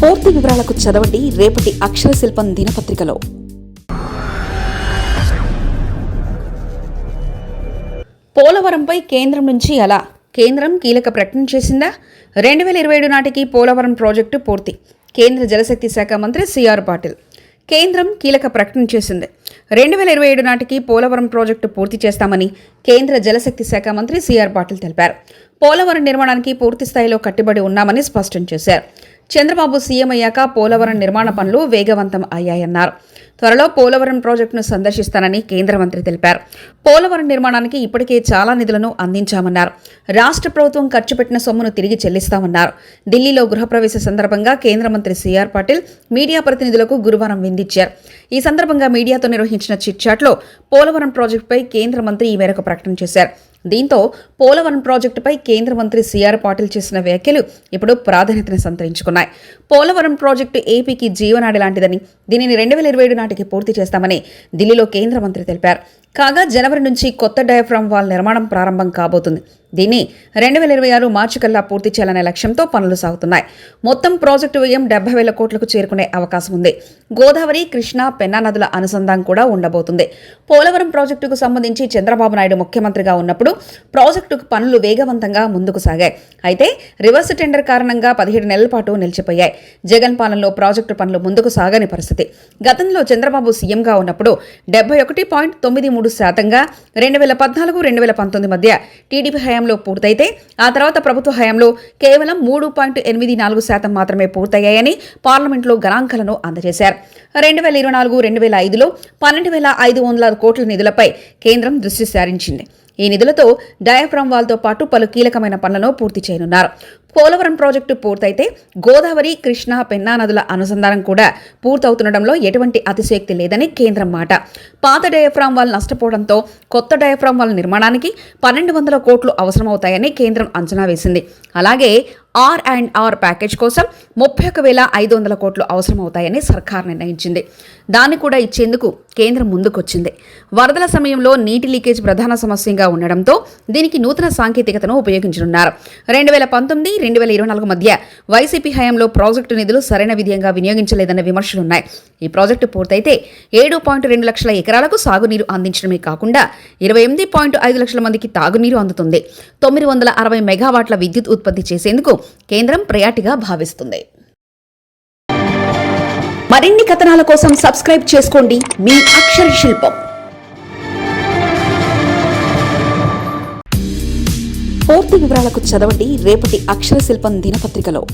పూర్తి వివరాలకు చదవండి రేపటి అక్షర శిల్పం దినపత్రికలో. పోలవరంపై కేంద్రం నుంచి ఎలా? కేంద్రం కీలక ప్రకటన చేసిందా? రెండు వేల ఇరవై ఏడు నాటికి పోలవరం ప్రాజెక్టు పూర్తి కేంద్ర జలశక్తి శాఖ మంత్రి సిఆర్ పాటిల్. కేంద్రం కీలక ప్రకటన చేసింది. రెండు వేల ఇరవై ఏడు నాటికి పోలవరం ప్రాజెక్టు పూర్తి చేస్తామని కేంద్ర జలశక్తి శాఖ మంత్రి సిఆర్ పాటిల్ తెలిపారు. పోలవరం నిర్మాణానికి పూర్తి స్థాయిలో కట్టుబడి ఉన్నామని స్పష్టం చేశారు. చంద్రబాబు సీఎం అయ్యాక పోలవరం నిర్మాణ పనులు వేగవంతం అయ్యాయన్నారు. త్వరలో పోలవరం ప్రాజెక్టును సందర్శిస్తానని కేంద్ర మంత్రి తెలిపారు. పోలవరం నిర్మాణానికి ఇప్పటికే చాలా నిధులను అందించామన్నారు. రాష్ట్ర ప్రభుత్వం ఖర్చు పెట్టిన సొమ్మును తిరిగి చెల్లిస్తామన్నారు. ఢిల్లీలో గృహప్రవేశ సందర్భంగా కేంద్ర మంత్రి సిఆర్ పాటిల్ మీడియా ప్రతినిధులకు గురువారం విందిచ్చారు ఈ సందర్భంగా మీడియాతో నిర్వహించిన చిట్చాట్లో పోలవరం ప్రాజెక్టుపై కేంద్ర మంత్రి ఈ మేరకు ప్రకటన చేశారు. దీంతో పోలవరం ప్రాజెక్టుపై కేంద్ర మంత్రి సిఆర్ పాటిల్ చేసిన వ్యాఖ్యలు ఇప్పుడు ప్రాధాన్యతను సంతరించుకున్నాయి. పోలవరం ప్రాజెక్టు ఏపీకి జీవనాడి లాంటిదని దీనిని రెండు వేల ఇరవై ఏడు నాటికి పూర్తి చేస్తామని ఢిల్లీలో కేంద్ర మంత్రి తెలిపారు. కాగా జనవరి నుంచి కొత్త డయాఫ్రామ్ వాల్ నిర్మాణం ప్రారంభం కాబోతుంది. దీన్ని రెండు వేల ఇరవై ఆరు మార్చి కల్లా పూర్తి చేయాలనే లక్ష్యంతో పనులు సాగుతున్నాయి. మొత్తం ప్రాజెక్టు వ్యయం డెబ్బై వేల కోట్లకు చేరుకునే అవకాశం ఉంది. గోదావరి కృష్ణా పెన్నా నదుల అనుసంధానం కూడా ఉండబోతుంది. పోలవరం ప్రాజెక్టుకు సంబంధించి చంద్రబాబు నాయుడు ముఖ్యమంత్రిగా ఉన్నప్పుడు ప్రాజెక్టుకు పనులు వేగవంతంగా ముందుకు సాగాయి. అయితే రివర్స్ టెండర్ కారణంగా పదిహేడు నెలల పాటు నిలిచిపోయాయి. జగన్ పాలనలో ప్రాజెక్టు పనులు ముందుకు సాగని పరిస్థితి. గతంలో చంద్రబాబు సీఎంగా ఉన్నప్పుడు డెబ్బై ఒకటి పాయింట్ తొమ్మిది మూడు శాతంగా రెండు వేల పద్నాలుగు రెండు వేల పంతొమ్మిది మధ్య టీడీపీ హయాంలో పూర్తయితే ఆ తర్వాత ప్రభుత్వ హయాంలో కేవలం మూడు పాయింట్ ఎనిమిది నాలుగు శాతం మాత్రమే పూర్తయ్యాయని పార్లమెంట్లో గణాంకాలను అందజేశారు. రెండు వేల ఇరవై నాలుగు రెండు వేల ఐదులో పన్నెండు వేల ఐదు వందల కోట్ల నిధులపై కేంద్రం దృష్టి సారించింది. ఈ నిధులతో డయాఫ్రామ్ వాల్తో పాటు పలు కీలకమైన పనులను పూర్తి చేయనున్నారు. పోలవరం ప్రాజెక్టు పూర్తయితే గోదావరి కృష్ణా పెన్నా నదుల అనుసంధానం కూడా పూర్తవుతుండడంలో ఎటువంటి అతిశయోక్తి లేదని కేంద్రం మాట. పాత డయాఫ్రామ్ వాల్ నష్టపోవడంతో కొత్త డయాఫ్రామ్ వాల్ నిర్మాణానికి పన్నెండు వందల కోట్లు అవసరమవుతాయని కేంద్రం అంచనా వేసింది. అలాగే ఆర్ అండ్ ఆర్ ప్యాకేజ్ కోసం ముప్పై ఒక వేల ఐదు వందల కోట్లు అవసరమవుతాయని సర్కార్ నిర్ణయించింది. దాన్ని కూడా ఇచ్చేందుకు కేంద్రం ముందుకొచ్చింది. వరదల సమయంలో నీటి లీకేజ్ ప్రధాన సమస్యగా ఉండడంతో దీనికి నూతన సాంకేతికతను ఉపయోగించనున్నారు. రెండు వేల పంతొమ్మిది రెండు వేల ఇరవై నాలుగు మధ్య వైసీపీ హయాంలో ప్రాజెక్టు నిధులు సరైన విధంగా వినియోగించలేదన్న విమర్శలున్నాయి. ఈ ప్రాజెక్టు పూర్తయితే ఏడు పాయింట్ రెండు లక్షల ఎకరాలకు సాగునీరు అందించడమే కాకుండా ఇరవై ఎనిమిది పాయింట్ ఐదు లక్షల మందికి తాగునీరు అందుతుంది. తొమ్మిది వందల అరవై మెగావాట్ల విద్యుత్ ఉత్పత్తి చేసేందుకు కేంద్రం ప్రయాటిగా భావిస్తుంది. మరిన్ని కథనాల కోసం సబ్స్క్రైబ్ చేసుకోండి. మీ అక్షర శిల్పం. పూర్తి వివరాలకు చదవండి. రేపటి అక్షర శిల్పం దినపత్రికలో.